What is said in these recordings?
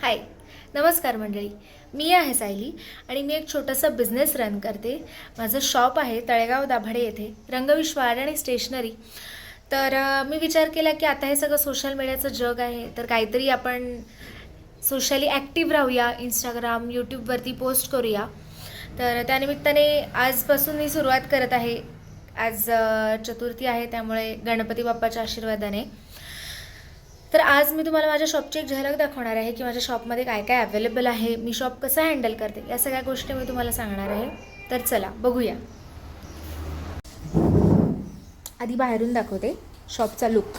हाय नमस्कार मंडळी. मी आहे सायली आणि मी एक छोटासा बिझनेस रन करते. माझं शॉप आहे तळेगाव दाभाडे येथे रंगविश्व आर्ट आणि स्टेशनरी तर मी विचार केला की आता हे सगळं सोशल मीडियाचं जग आहे तर काहीतरी आपण सोशली ॲक्टिव्ह राहूया इंस्टाग्राम यूट्यूबवरती पोस्ट करूया. तर त्यानिमित्ताने आजपासून मी सुरुवात करत आहे. आज चतुर्थी आहे त्यामुळे गणपती बाप्पाच्या आशीर्वादाने. तर आज मी तुम्हाला माझ्या शॉपची एक झलक दाखवणार आहे की माझ्या शॉपमध्ये काय काय अवेलेबल आहे मी शॉप कसं हँडल करते या सगळ्या गोष्टी मी तुम्हाला सांगणार आहे. तर चला बघूया. आधी बाहेरून दाखवते शॉपचा लुक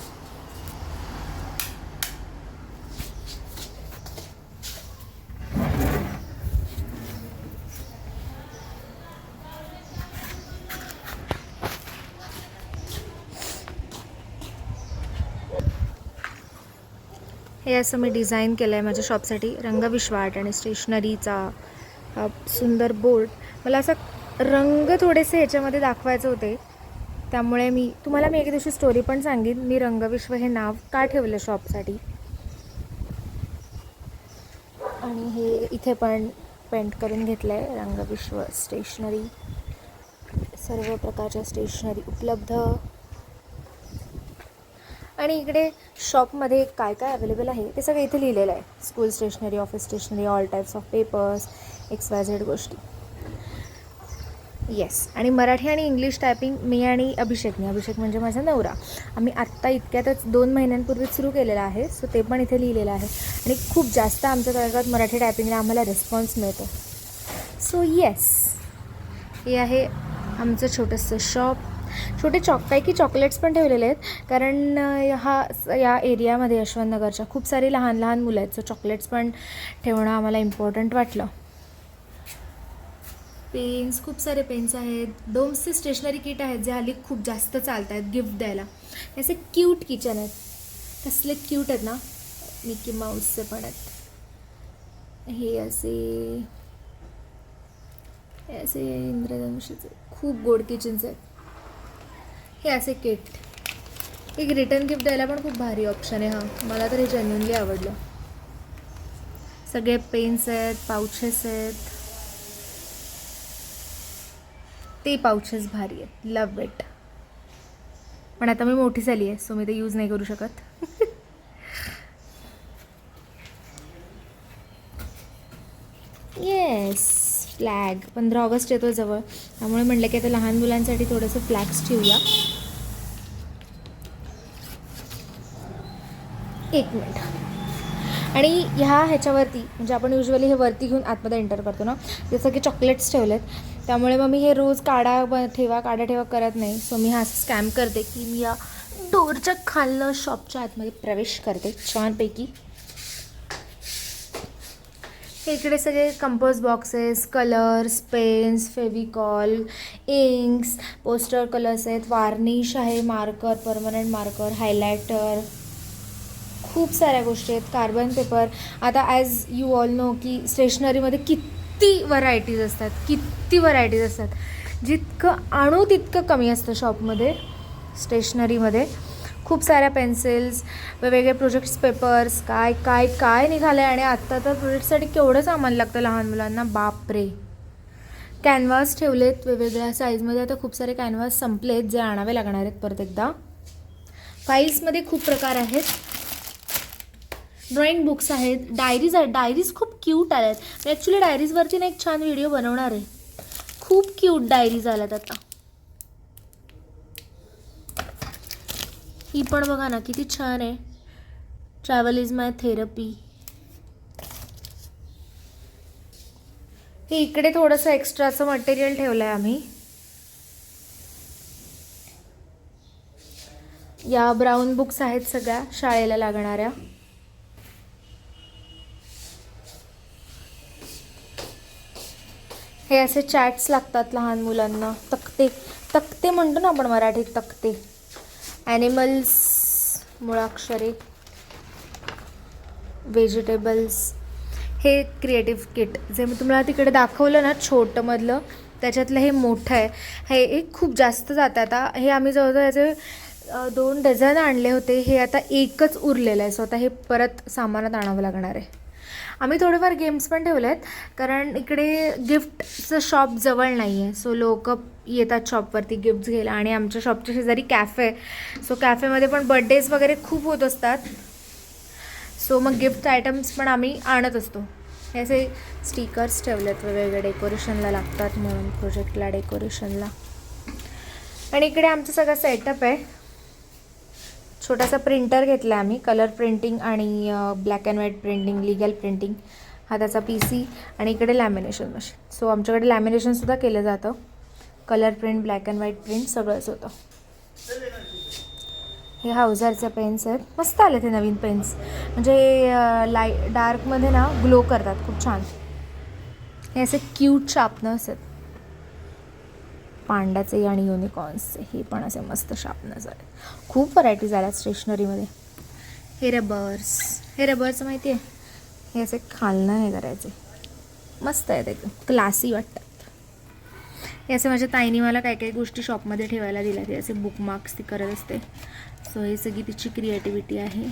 हे असं मी डिझाईन केलं आहे माझ्या शॉपसाठी. रंगविश्वाट आणि स्टेशनरीचा सुंदर बोर्ड. मला असा रंग थोडेसे ह्याच्यामध्ये दाखवायचे होते. त्यामुळे मी तुम्हाला मी एके दिवशी स्टोरी पण सांगेन. मी रंगविश्व हे नाव का ठेवलं शॉपसाठी? आणि हे इथे पण पेंट करून घेतलं आहे रंगविश्व स्टेशनरी. सर्व प्रकारच्या स्टेशनरी उपलब्ध. आणि इकडे शॉपमध्ये काय काय अवेलेबल आहे ते सगळं इथे लिहिलेलं आहे. School stationery office stationery all types of papers X Y Z गोष्टी. येस आणि मराठी आणि इंग्लिश टायपिंग मी आणि अभिषेकने अभिषेक म्हणजे माझा नवरा. आम्ही आत्ता इतक्यातच दोन महिन्यांपूर्वीच सुरू केलेलं आहे सो ते पण इथे लिहिलेलं आहे. आणि खूप जास्त आमच्या वर्गात मराठी टायपिंगला आम्हाला रिस्पॉन्स मिळतो. सो येस हे आहे आमचं छोटंसं शॉप छोटे चॉक काही की चॉकलेट्स पण ठेवलेले आहेत. कारण हा या एरियामध्ये यशवंतनगरच्या खूप सारी लहान लहान मुलं आहेत. सो चॉकलेट्स पण ठेवणं आम्हाला इम्पॉर्टंट वाटलं. पेन्स खूप सारे पेन्स आहेत. डोम्सचे स्टेशनरी किट आहेत जे हल्ली खूप जास्त चालत आहेत गिफ्ट द्यायला. असे क्यूट किचन आहेत. कसले क्यूट आहेत ना. मिकी माऊसचे पण आहेत. हे असे असे इंद्रधनुष्याचे. खूप गोड किचन्स आहेत. हे असे किट एक रिटर्न गिफ्ट द्यायला पण खूप भारी ऑप्शन आहे हा. मला तर हे जेन्युनली आवडलं. सगळे पेन्स आहेत पाउचेस आहेत. ते पाउचेस भारी आहेत. लव इट पण आता मी मोठी झाली आहे सो मी ते यूज नाही करू शकत येस फ्लॅग पंधरा ऑगस्ट येतो जवळ. त्यामुळे म्हटलं की आता लहान मुलांसाठी थोडंसं फ्लॅग्स ठेवूया. एक मिनिट. आणि ह्या ह्याच्यावरती म्हणजे आपण युजली हे वरती घेऊन आतमध्ये एंटर करतो ना? जसं की चॉकलेट्स ठेवलेत. त्यामुळे मग मी हे रोज काढा ब ठेवा काढा ठेवा करत नाही. सो मी हा स्कॅम करते की मी या डोरच्या खालनं शॉपच्या आतमध्ये प्रवेश करते. छानपैकी. इकडे सगळे compass boxes colours pens Fevicol inks poster colours आहेत. वार्निश आहे मार्कर परमनंट मार्कर हायलायटर खूप साऱ्या गोष्टी आहेत. कार्बन पेपर आता ॲज यू ऑल नो की स्टेशनरीमध्ये किती व्हरायटीज असतात. किती व्हरायटीज असतात. जितकं आणू तितकं कमी असतं शॉपमध्ये स्टेशनरीमध्ये खूप साऱ्या पेन्सिल्स वेगवेगळे प्रोजेक्ट्स पेपर्स काय काय काय निघालं आहे आणि आत्ता तर प्रोजेक्टसाठी केवढं सामान लागतं लहान मुलांना? बापरे! कॅनव्हास ठेवलेत वेगवेगळ्या साईजमध्ये आता खूप सारे कॅनव्हास संपलेत जे आणावे लागणार आहेत परत एकदा. फाईल्समध्ये खूप प्रकार आहेत. ड्रॉइंग बुक्स आहेत. डायरीज आहेत. डायरीज खूप क्यूट आल्या आहेत मी ॲक्च्युली डायरीजवरती ना एक छान व्हिडिओ बनवणार आहे. खूप क्यूट डायरीज आल्यात आता. ही पण बघा ना किती छान आहे. ट्रॅव्हल इज माय थेरपी हे इकडे थोडंसं एक्स्ट्राचं मटेरियल ठेवलं आहे आम्ही. या ब्राऊन बुक्स आहेत सगळ्या शाळेला लागणाऱ्या. हे असे चॅट्स लागतात लहान मुलांना. तक्ते तक्ते म्हणतो ना आपण मराठीत तक्ते. ॲनिमल्स मुळाक्षरे व्हेजिटेबल्स हे क्रिएटिव्ह किट जे मी तुम्हाला तिकडे दाखवलं ना छोटंमधलं त्याच्यातलं हे मोठं आहे. हे एक खूप जास्त जातं आता. हे आम्ही जवळजवळ याचे दोन डझन आणले होते. हे आता एकच उरलेलं आहे. सो आता हे परत सामानात आणावं लागणार आहे. आम्ही थोडेफार गेम्स पण ठेवले आहेत कारण इकडे गिफ्टचं शॉप जवळ नाही आहे सो लोक येतात शॉपवरती गिफ्ट्स घ्यायला आणि आमच्या शॉपच्या शेजारी कॅफे. आहे सो कॅफेमध्ये पण बड्डेज वगैरे खूप होत असतात. सो मग गिफ्ट आयटम्स पण आम्ही आणत असतो. हे असे स्टिकर्स ठेवलेत वेगवेगळे डेकोरेशनला लागतात म्हणून प्रोजेक्टला डेकोरेशनला आणि इकडे आमचं सगळं सेटअप आहे. छोटासा प्रिंटर घेतला आम्ही कलर प्रिंटिंग आणि black and white printing legal printing हा त्याचा पी सी आणि इकडे लॅमिनेशन मशीन सो आमच्याकडे लॅमिनेशनसुद्धा केलं जातं. Colour print black and white print सगळंच होतं. हे हावजारचे पेन्स आहेत. मस्त आले ते नवीन पेन्स. म्हणजे लाइट डार्कमध्ये ना ग्लो करतात. खूप छान. हे असे क्यूट शार्पनर्स आहेत. पांड्याचे आणि युनिकॉर्न्सचे हे पण असे मस्त शार्पनर्स आहेत. खूप व्हरायटीज आल्या स्टेशनरीमध्ये हे रबर्स हे रबर्स माहिती आहे हे असे खालनं हे करायचे. मस्त आहेत एकदम. क्लासी वाटतं. हे असे माझ्या ताईने मला काही काही गोष्टी शॉपमध्ये ठेवायला दिल्या. ते असे बुकमार्क्स ती करत असते. सो हे सगळी तिची क्रिएटिव्हिटी आहे.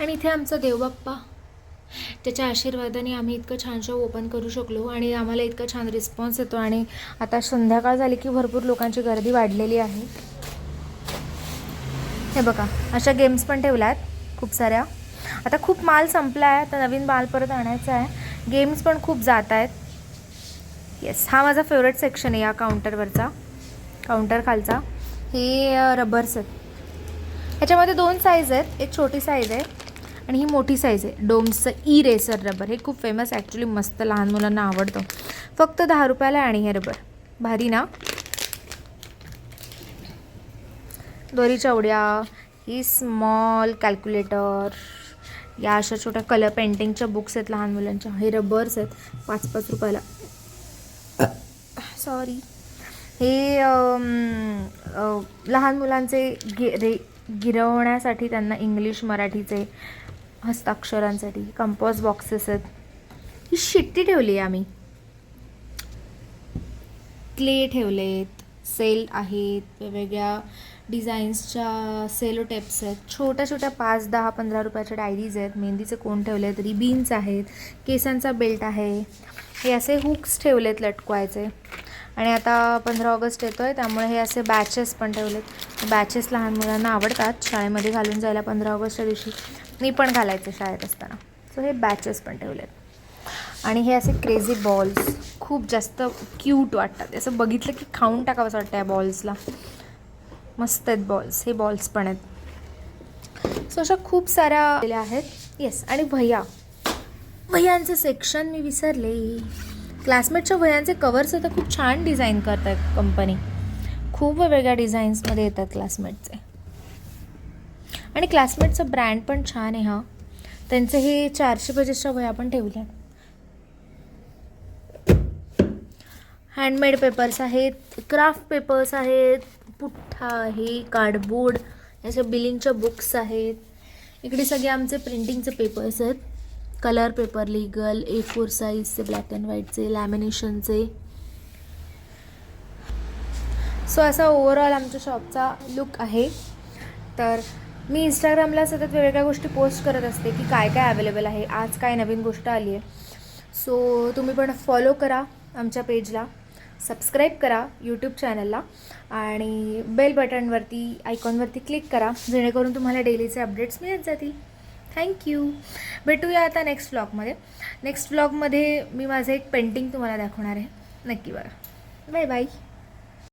आणि इथे आमचा देवबाप्पा. त्याच्या आशीर्वादाने आम्ही इतकं छान शो ओपन करू शकलो आणि आम्हाला इतका छान रिस्पॉन्स येतो. आणि आता संध्याकाळ झाली की भरपूर लोकांची गर्दी वाढलेली आहे. हे बघा अशा गेम्स पण ठेवल्या आहेत खूप साऱ्या. आता खूप माल संपला आहे आता नवीन माल परत आणायचा आहे. गेम्स पण खूप जात आहेत. येस हा माझा फेवरेट सेक्शन आहे या काउंटरवरचा काउंटर खालचा. हे रबर्स आहेत. ह्याच्यामध्ये दोन साईज आहेत. एक छोटी साईज आहे आणि ही मोठी साईज आहे. डोम्सचं ई रेसर रबर हे खूप फेमस ॲक्च्युली मस्त लहान मुलांना आवडतं. फक्त दहा रुपयाला आणि हे रबर भारी ना? दोरी चवड्या ही स्मॉल कॅल्क्युलेटर या अशा छोट्या कलर पेंटिंगच्या बुक्स आहेत लहान मुलांच्या. हे रबर्स आहेत. पाच पाच रुपयाला. सॉरी हे लहान मुलांचे गिरे रे गिरवण्यासाठी त्यांना इंग्लिश मराठीचे हस्ताक्षरांसाठी कंपोज बॉक्सेस आहेत. ही शिट्टी ठेवली आहे आम्ही. क्ले ठेवलेत सेल आहेत वेगवेगळ्या डिझाईन्सच्या सेलो टेप्स आहेत. छोट्या छोट्या पाच दहा पंधरा रुपयाच्या डायरीज आहेत. मेहंदीचे कोण ठेवले आहेत रिबीन्स आहेत. केसांचा बेल्ट आहे. हे असे हुक्स ठेवले आहेत लटकवायचे. आणि आता पंधरा ऑगस्ट येतो आहे त्यामुळे हे असे बॅचेस पण ठेवलेत. बॅचेस लहान मुलांना आवडतात. शाळेमध्ये घालून जायला पंधरा ऑगस्टच्या दिवशी मी पण घालायचे शाळेत असताना. सो हे बॅचेस पण ठेवलेत. आणि हे असे क्रेझी बॉल्स खूप जास्त क्यूट वाटतात. असं बघितलं की खाऊन टाकावं असं वाटतं या बॉल्सला मस्त आहेत बॉल्स हे बॉल्स पण आहेत. सो अशा खूप साऱ्या आलेल्या आहेत. येस आणि भैया. भैयांचं सेक्शन मी विसरले. क्लासमेटच्या भैयांचे कवर्स आता खूप छान डिझाईन करत आहेत कंपनी खूप वेगवेगळ्या डिझाईन्समध्ये येतात क्लासमेटचे आणि क्लासमेटचं ब्रँड पण छान आहे हा. त्यांचे हे चारशे पजेसच्या वह्या पण ठेवल्या हँडमेड पेपर्स आहेत क्राफ्ट पेपर्स आहेत पुठ्ठा आहे कार्डबोर्ड याच्या बिलिंगच्या बुक्स आहेत. इकडे सगळे आमचे प्रिंटिंगचे पेपर्स आहेत. Colour paper legal A four साईजचे ब्लॅक अँड व्हाईटचे लॅमिनेशनचे सो असा ओव्हरऑल आमच्या शॉपचा लुक आहे. तर मी इंस्टाग्रामला सतत वेगवेगळ्या गोष्टी पोस्ट करत असते की काय काय अवेलेबल आहे. आज काय नवीन गोष्ट आली आहे सो तुम्ही पण फॉलो करा आमच्या पेजला सबस्क्राईब करा यूट्यूब चॅनलला आणि बेल बटनवरती आयकॉनवरती क्लिक करा जेणेकरून तुम्हाला डेलीचे अपडेट्स मिळत जातील. थँक्यू भेटूया आता नेक्स्ट व्लॉगमध्ये नेक्स्ट व्लॉगमध्ये मी माझं एक पेंटिंग तुम्हाला दाखवणार आहे. नक्की बघा. Bye bye